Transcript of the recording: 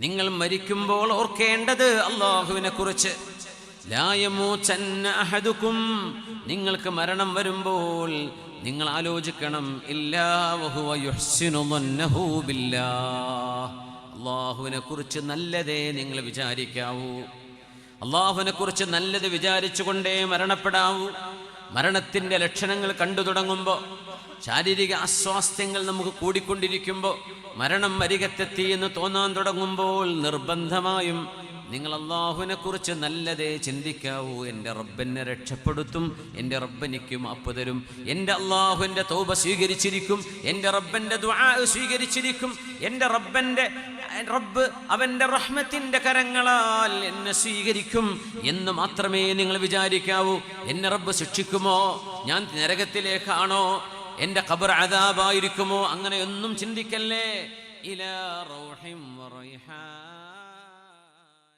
നിങ്ങൾ മരിക്കുമ്പോൾ ഓർക്കേണ്ടത് അള്ളാഹുവിനെ കുറിച്ച്. നിങ്ങൾക്ക് മരണം വരുമ്പോൾ നിങ്ങൾ ആലോചിക്കണം. അള്ളാഹുവിനെ കുറിച്ച് നല്ലതേ നിങ്ങൾ വിചാരിക്കാവൂ. അള്ളാഹുവിനെ കുറിച്ച് നല്ലത് വിചാരിച്ചുകൊണ്ടേ മരണപ്പെടാവൂ. മരണത്തിന്റെ ലക്ഷണങ്ങൾ കണ്ടു തുടങ്ങുമ്പോൾ ശാരീരിക അസ്വാസ്ഥ്യങ്ങൾ നമുക്ക് കൂടിക്കൊണ്ടിരിക്കുമ്പോൾ മരണം വരികത്തെത്തി എന്ന് തോന്നാൻ തുടങ്ങുമ്പോൾ നിർബന്ധമായും നിങ്ങൾ അള്ളാഹുവിനെ കുറിച്ച് നല്ലതേ ചിന്തിക്കാവൂ. എന്റെ റബ്ബെന്നെ രക്ഷപ്പെടുത്തും എന്റെ റബ്ബെനിക്ക് മാപ്പ് തരും. എന്റെ അള്ളാഹുവിന്റെ തോപ സ്വീകരിച്ചിരിക്കും എന്റെ റബ്ബന്റെ ദ്വാ സ്വീകരിച്ചിരിക്കും. എന്റെ റബ്ബന്റെ റബ്ബ് അവന്റെ റഹ്മത്തിന്റെ കരങ്ങളാൽ എന്നെ സ്വീകരിക്കും എന്ന് മാത്രമേ നിങ്ങൾ വിചാരിക്കാവൂ. എന്നെ റബ്ബ് ശിക്ഷിക്കുമോ? ഞാൻ നരകത്തിലേക്കാണോ? എന്റെ ഖബർ അതാബായിരിക്കുമോ അങ്ങനെ ഒന്നും ചിന്തിക്കല്ലേ? ഇലാ റൗഹിം.